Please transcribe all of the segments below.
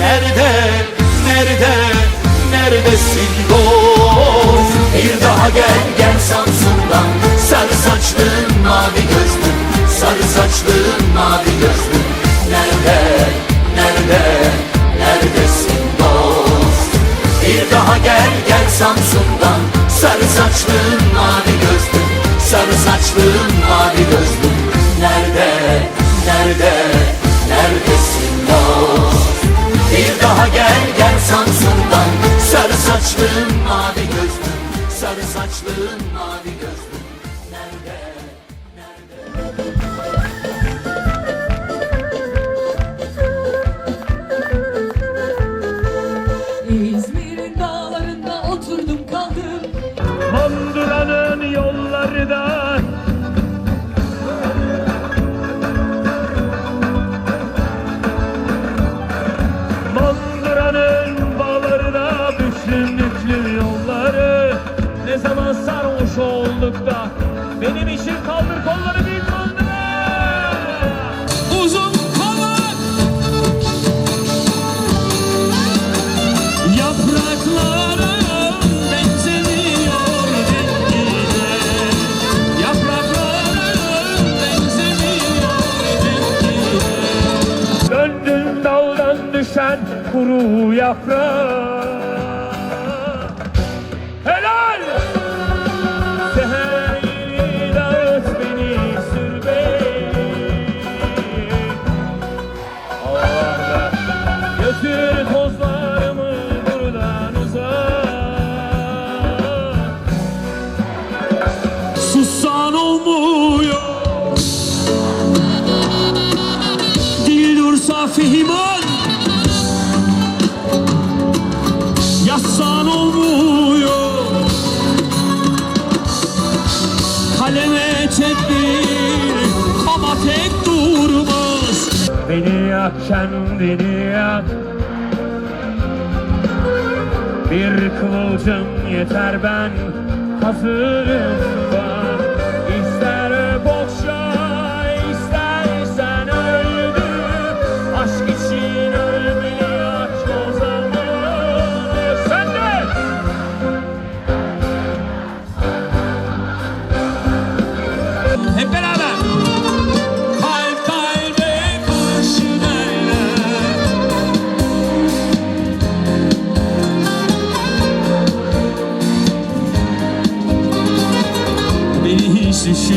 Nerede, nerede, neredesin dost? Bir daha gel gel Samsun'dan. Sarı saçlın mavi gözlüm Sarı saçlın mavi gözlüm Nerede, nerede, neredesin dost? Bir daha gel gel Samsun'dan. Sarı saçlın mavi gözlüm Sarı saçlın mavi gözlüm Nerede, nerede Saçlım mavi gözlüm Nerede, nerede? İzmir'in dağlarında oturdum kaldım. Mondura'nın yolları da Mondura'nın bağları kuru yaprak. Helal! Seher dağıt beni sür beni tozlarımı Kaleme tedbir ama tek durmaz. Beni yak kendini yak. Bir kıvılcım yeter ben hazırım Beni hiç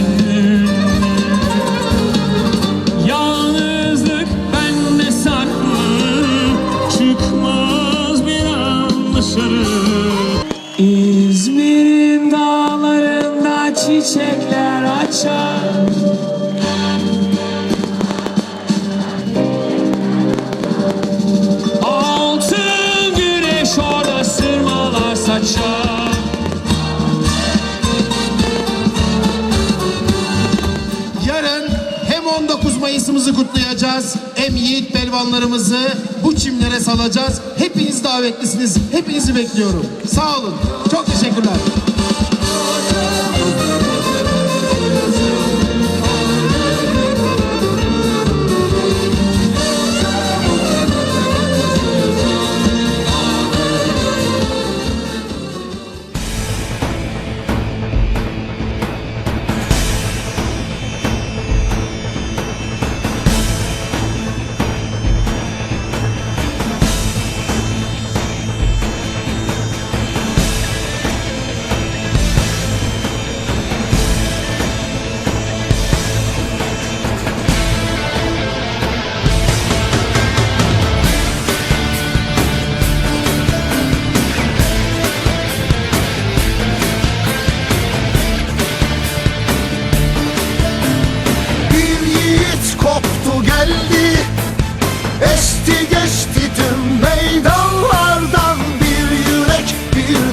yiğit pelvanlarımızı bu çimlere salacağız. Hepiniz davetlisiniz. Hepinizi bekliyorum. Sağ olun. Çok teşekkürler.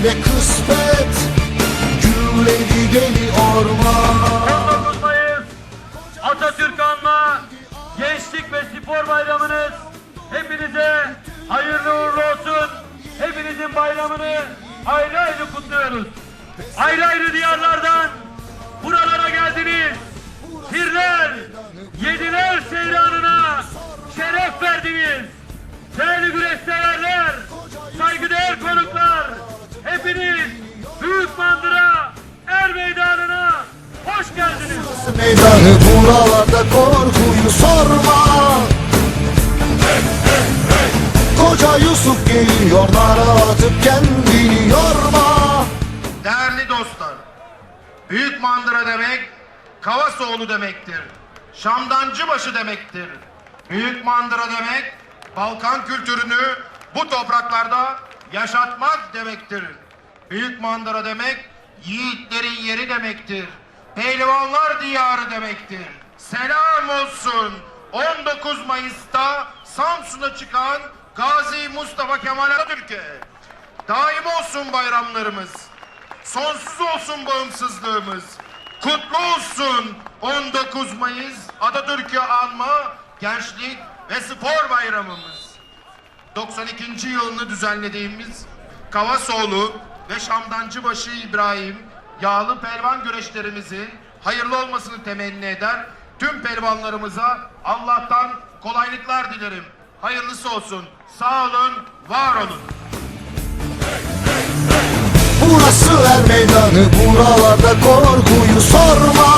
De kısmet Gürledi geli orman 19 Mayıs Atatürk Anma Gençlik ve Spor Bayramınız hepinize hayırlı uğurlu olsun. Hepinizin bayramını ayrı ayrı kutluyoruz. Ayrı ayrı diyarlardan buralara geldiniz. Pirler, yediler seyranına şeref verdiniz. Değerli güreş severler, saygıdeğer konuklar, hepiniz Büyük Mandıra Er Meydanı'na hoş geldiniz. Meydanı buralarda korkuyu sorma Koca Yusuf geliyor nara atıp kendini yorma Değerli dostlar, Büyük Mandıra demek Kavasoğlu demektir. Şamdancıbaşı demektir. Büyük Mandıra demek Balkan kültürünü bu topraklarda yaşatmak demektir. Büyük Mandıra demek yiğitlerin yeri demektir. Pehlivanlar diyarı demektir. Selam olsun 19 Mayıs'ta Samsun'a çıkan Gazi Mustafa Kemal Atatürk'e. Daim olsun bayramlarımız. Sonsuz olsun bağımsızlığımız. Kutlu olsun 19 Mayıs Atatürk'ü anma gençlik ve spor bayramımız. 92. yılını düzenlediğimiz Kavasoğlu ve Şamdancıbaşı İbrahim yağlı pelvan güreşlerimizin hayırlı olmasını temenni eder. Tüm pelvanlarımıza Allah'tan kolaylıklar dilerim. Hayırlısı olsun. Sağ olun, var olun. Burası er meydanı buralarda korkuyu sorma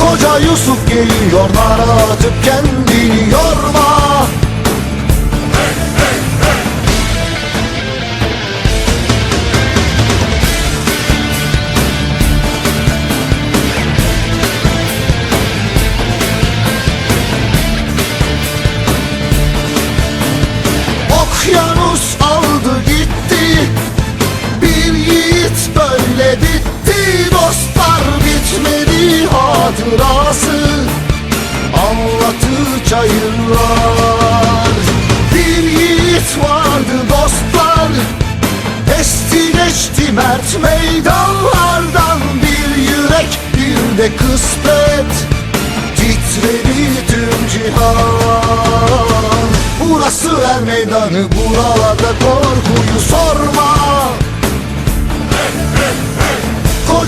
Koca Yusuf geliyor nara atıp kendini yorma hatırası Anlatır çayırlar Bir yiğit vardı dostlar Esti geçti mert meydanlardan. Bir yürek bir de kısmet Titredi tüm cihan. Burası er meydanı buralarda korkuyu sorma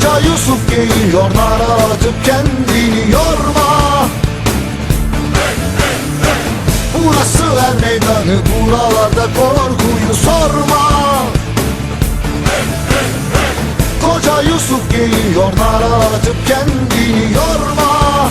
Koca Yusuf geliyor nara atıp kendini yorma. Burası er meydanı buralarda korkuyu sorma. Koca Yusuf geliyor nara atıp kendini yorma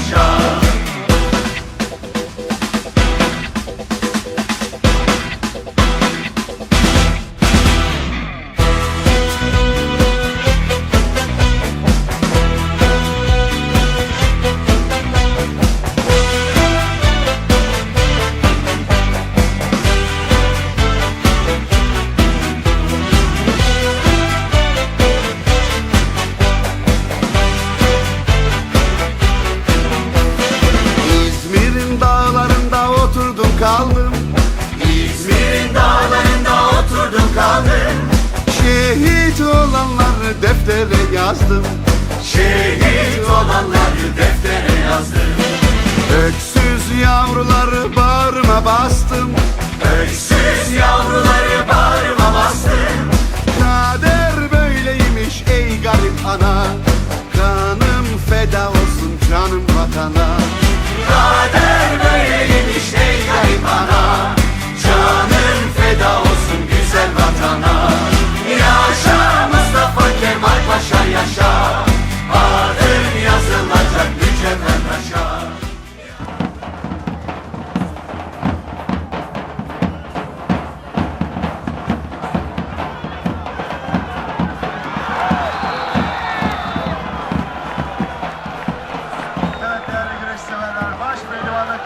Show. Yazdım. Şehit olanları deftere yazdım. Öksüz yavruları bağrıma bastım. Öksüz yavruları bağrıma bastım. Kader böyleymiş ey garip ana. Kanım feda olsun canım vatana. Kader böyleymiş ey garip ana. Canım feda olsun yaşa Adın yazılacak yüceden aşağı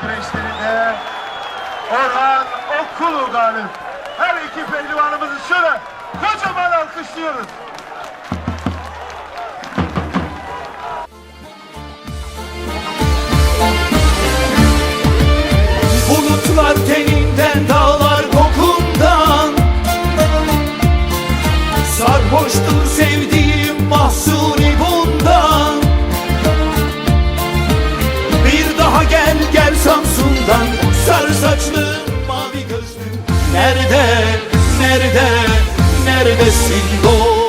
güreşlerinde Orhan Okulu galip. Her iki pehlivanımızı şöyle kocaman alkışlıyoruz. Bulutlar teninden dağlar kokundan. Sarhoştur sevdiğim mahsuni bundan. Bir daha gel gel Samsun'dan. Sarı saçlı mavi gözlü. Nerede, nerede, neredesin dost